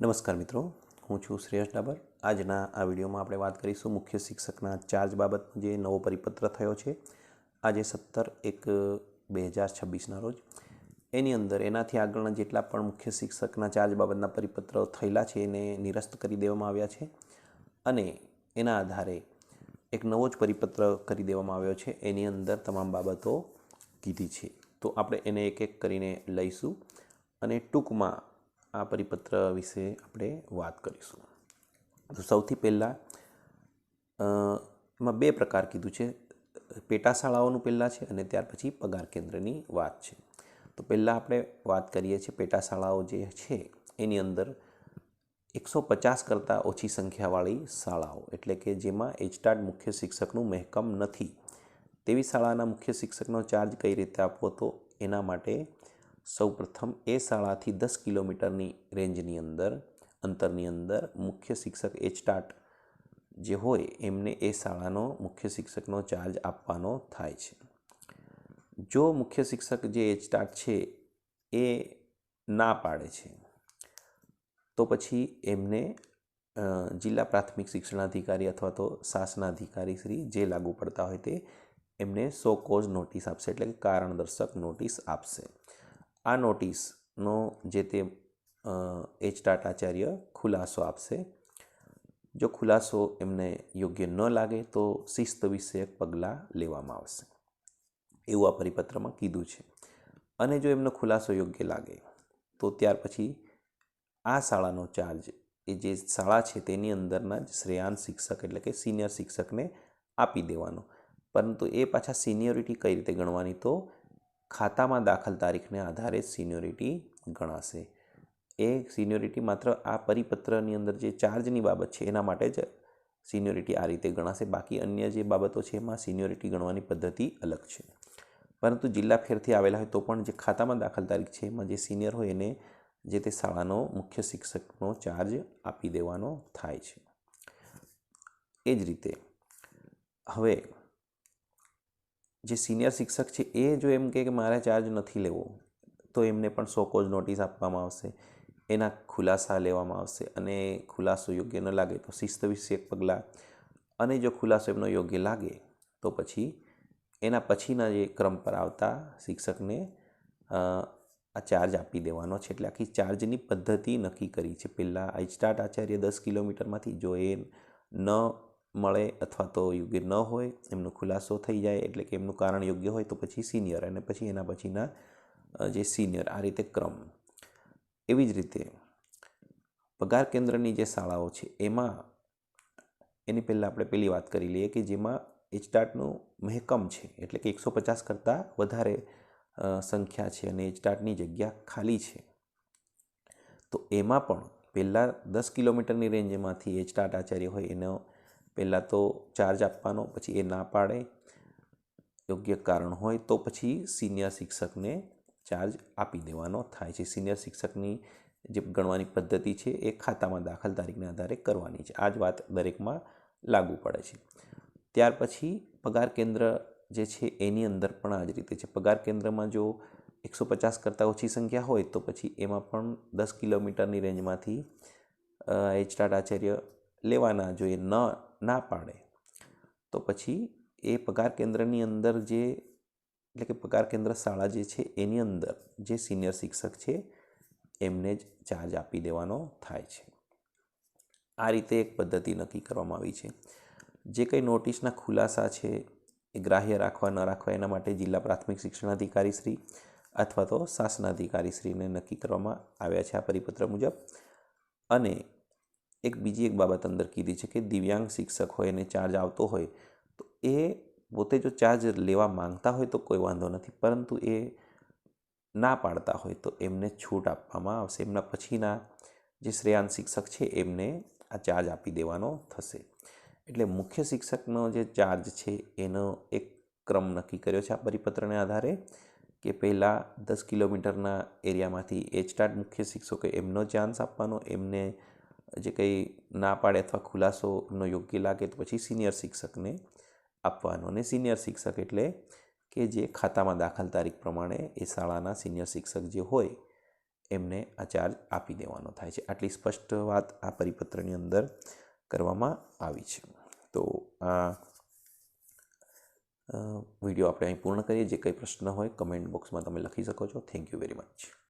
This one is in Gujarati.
નમસ્કાર મિત્રો, હું છું શ્રેયસ ડાબર. આજના આ વિડીયોમાં આપણે વાત કરીશું મુખ્ય શિક્ષકના ચાર્જ બાબત જે નવો પરિપત્ર થયો છે. આજે સત્તર એક બે હજાર છવ્વીસના રોજ. એની અંદર એનાથી આગળના જેટલા પણ મુખ્ય શિક્ષકના ચાર્જ બાબતના પરિપત્રો થયેલા છે, એને નિરસ્ત કરી દેવામાં આવ્યા છે. અને એના આધારે એક નવો જ પરિપત્ર કરી દેવામાં આવ્યો છે. એની અંદર તમામ બાબતો કીધી છે. તો આપણે એને એક એક કરીને લઈશું. અને ટૂંકમાં આ પરિપત્ર વિશે આપણે વાત કરીશું. તો સૌથી પહેલાં એમાં બે પ્રકાર કીધું છે. પેટા શાળાઓનું પહેલાં છે અને ત્યાર પછી પગાર કેન્દ્રની વાત છે. તો પહેલાં આપણે વાત કરીએ છીએ પેટા શાળાઓ જે છે, એની અંદર એકસો પચાસ કરતાં ઓછી સંખ્યાવાળી શાળાઓ, એટલે કે જેમાં એચટાટ મુખ્ય શિક્ષકનું મહેકમ નથી. તેવી શાળાના મુખ્ય શિક્ષકનો ચાર્જ કઈ રીતે આપવો તો એના માટે સૌપ્રથમ એ શાળાથી દસ કિલોમીટરની રેન્જની અંદર, અંતરની અંદર મુખ્ય શિક્ષક એચટાટ જે હોય એમને એ શાળાનો મુખ્ય શિક્ષકનો ચાર્જ આપવાનો થાય છે. જો મુખ્ય શિક્ષક જે એચટાટ છે એ ના પાડે છે, તો પછી એમને જિલ્લા પ્રાથમિક શિક્ષણાધિકારી અથવા તો શાસનાધિકારી શ્રી જે લાગુ પડતા હોય તે એમને સો કોઝ નોટિસ આપશે, એટલે કે કારણદર્શક નોટિસ આપશે. આ નોટિસનો જે તે એચ ટાટાચાર્ય ખુલાસો આપશે. જો ખુલાસો એમને યોગ્ય ન લાગે તો શિસ્ત વિષયક પગલાં લેવામાં આવશે. એવું આ પરિપત્રમાં કીધું છે. અને જો એમનો ખુલાસો યોગ્ય લાગે, તો ત્યાર પછી આ શાળાનો ચાર્જ એ જે શાળા છે તેની અંદરના જ શ્રેયાંશ શિક્ષક એટલે કે સિનિયર શિક્ષકને આપી દેવાનો. પરંતુ એ પાછા સિનિયોરિટી કઈ રીતે ગણવાની તો ખાતામાં દાખલ તારીખને આધારે સિન્યોરિટી ગણાશે. એ સિન્યોરિટી માત્ર આ પરિપત્રની અંદર જે ચાર્જની બાબત છે, એના માટે જ સિન્યોરિટી આ રીતે ગણાશે. બાકી અન્ય જે બાબતો છે, એમાં સિન્યોરિટી ગણવાની પદ્ધતિ અલગ છે. પરંતુ જિલ્લા ફેરથી આવેલા હોય તો પણ જે ખાતામાં દાખલ તારીખ છે, એમાં જે સિનિયર હોય એને જે તે શાળાનો મુખ્ય શિક્ષકનો ચાર્જ આપી દેવાનો થાય છે. એ જ રીતે. હવે જે સિનિયર શિક્ષક છે એ જો એમ કે મારે ચાર્જ નથી લેવો, તો એમને પણ સો કોઝ નોટિસ આપવામાં આવશે, એના ખુલાસા લેવામાં આવશે અને ખુલાસો યોગ્ય ન લાગે તો શિસ્ત વિષયક પગલાં. અને જો ખુલાસો એમનો યોગ્ય લાગે, તો પછી એના પછીના જે ક્રમ પર આવતા શિક્ષકને આ ચાર્જ આપી દેવાનો છે. એટલે આખી ચાર્જની પદ્ધતિ નક્કી કરી છે. પહેલાં આઈસ્ટાર્ટ આચાર્ય દસ કિલોમીટરમાંથી, જો એ ન મળે અથવા તો યોગ્ય ન હોય, એમનો ખુલાસો થઈ જાય એટલે કે એમનું કારણ યોગ્ય હોય તો પછી સિનિયર અને પછી એના પછીના જે સિનિયર આ રીતે ક્રમ. એવી જ રીતે પગાર કેન્દ્રની જે શાળાઓ છે એમાં, એની પહેલાં આપણે પહેલી વાત કરી લઈએ કે જેમાં એચટાટનું મહેકમ છે એટલે કે એકસો પચાસ કરતાં વધારે સંખ્યા છે અને એચટાટની જગ્યા ખાલી છે. તો એમાં પણ પહેલાં દસ કિલોમીટરની રેન્જમાંથી એચટાટ આચાર્ય હોય એનો પહેલાં તો ચાર્જ આપવાનો, પછી એ ના પાડે. યોગ્ય કારણ હોય તો પછી સિનિયર શિક્ષકને ચાર્જ આપી દેવાનો થાય છે. સિનિયર શિક્ષકની જે ગણવાની પદ્ધતિ છે એ ખાતામાં દાખલ તારીખના આધારે કરવાની છે. આ જ વાત દરેકમાં લાગુ પડે છે. ત્યાર પછી પગાર કેન્દ્ર જે છે એની અંદર પણ આ જ રીતે છે. પગાર કેન્દ્રમાં જો એકસો પચાસ કરતાં ઓછી સંખ્યા હોય તો પછી એમાં પણ દસ કિલોમીટરની રેન્જમાંથી એચટાટ આચાર્ય લેવાના. જો એ ન ના પાડે. તો પછી એ પગાર કેન્દ્રની અંદર જે, એટલે કે પગાર કેન્દ્ર શાળા જે છે એની અંદર જે સિનિયર શિક્ષક છે એમને જ ચાર્જ આપી દેવાનો થાય છે. આ રીતે એક પદ્ધતિ નક્કી કરવામાં આવી છે. જે કંઈ નોટિસના ખુલાસા છે એ ગ્રાહ્ય રાખવા, ન રાખવા એના માટે જિલ્લા પ્રાથમિક શિક્ષણાધિકારી શ્રી અથવા તો શાસનાધિકારી શ્રીને નક્કી કરવામાં આવ્યા છે આ પરિપત્ર મુજબ. અને એક બીજી એક બાબત અંદર કીધી છે કે દિવ્યાંગ શિક્ષક હોય અને ચાર્જ આવતો હોય, તો એ પોતે જો ચાર્જ લેવા માંગતા હોય તો કોઈ વાંધો નથી, પરંતુ એ ના પાડતા હોય તો એમને છૂટ આપવામાં આવશે. એમના પછીના જે શ્રેયાંક શિક્ષક છે એમને આ ચાર્જ આપી દેવાનો થશે. એટલે મુખ્ય શિક્ષકનો જે ચાર્જ છે એનો એક ક્રમ નક્કી કર્યો છે આ પરિપત્રને આધારે કે પહેલાં દસ કિલોમીટરના એરિયામાંથી એચટાટ મુખ્ય શિક્ષકો એમનો ચાન્સ આપવાનો, એમને જે કંઈ ના પાડે અથવા ખુલાસો એમનો યોગ્ય લાગે તો પછી સિનિયર શિક્ષકને આપવાનો. અને સિનિયર શિક્ષક એટલે કે જે ખાતામાં દાખલ તારીખ પ્રમાણે એ શાળાના સિનિયર શિક્ષક જે હોય એમને આ ચાર્જ આપી દેવાનો થાય છે. આટલી સ્પષ્ટ વાત આ પરિપત્રની અંદર કરવામાં આવી છે. તો આ વીડિયો આપણે અહીં પૂર્ણ કરીએ. જે કંઈ પ્રશ્ન હોય કમેન્ટ બોક્સમાં તમે લખી શકો છો. Thank you very much